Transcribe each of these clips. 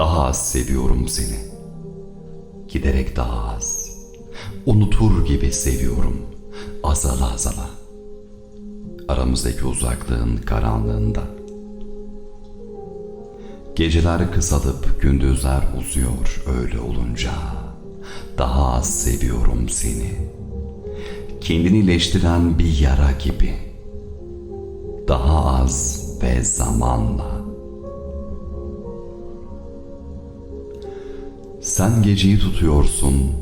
Daha az seviyorum seni. Giderek daha az. Unutur gibi seviyorum. Azala azala. Aramızdaki uzaklığın karanlığında. Geceler kısalıp gündüzler uzuyor öyle olunca. Daha az seviyorum seni. Kendini iyileştiren bir yara gibi. Daha az ve zamanla. Sen geceyi tutuyorsun,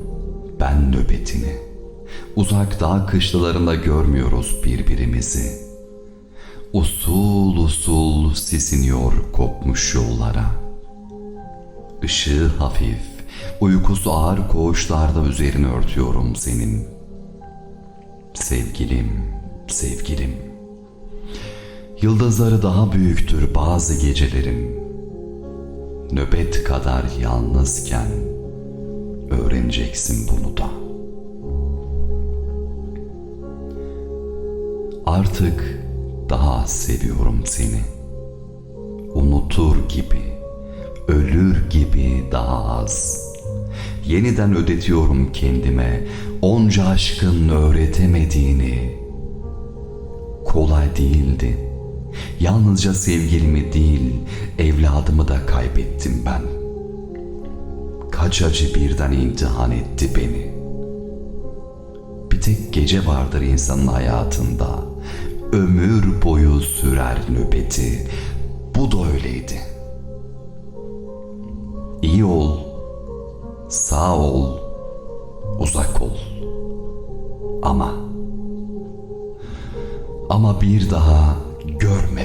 ben nöbetini. Uzak dağ kışlalarında görmüyoruz birbirimizi. Usul usul sisiniyor kopmuş yollara. Işığı hafif, uykusu ağır koğuşlarda üzerini örtüyorum senin. Sevgilim, sevgilim. Yıldızları daha büyüktür bazı gecelerin. Nöbet kadar yalnızken öğreneceksin bunu da. Artık daha seviyorum seni. Unutur gibi, ölür gibi daha az. Yeniden ödetiyorum kendime onca aşkın öğretemediğini. Kolay değildi. Yalnızca sevgilimi değil, evladımı da kaybettim ben. Kaç acı birden imtihan etti beni. Bir tek gece vardır insanın hayatında. Ömür boyu sürer nöbeti. Bu da öyleydi. İyi ol, sağ ol, uzak ol. Ama ama bir daha görme.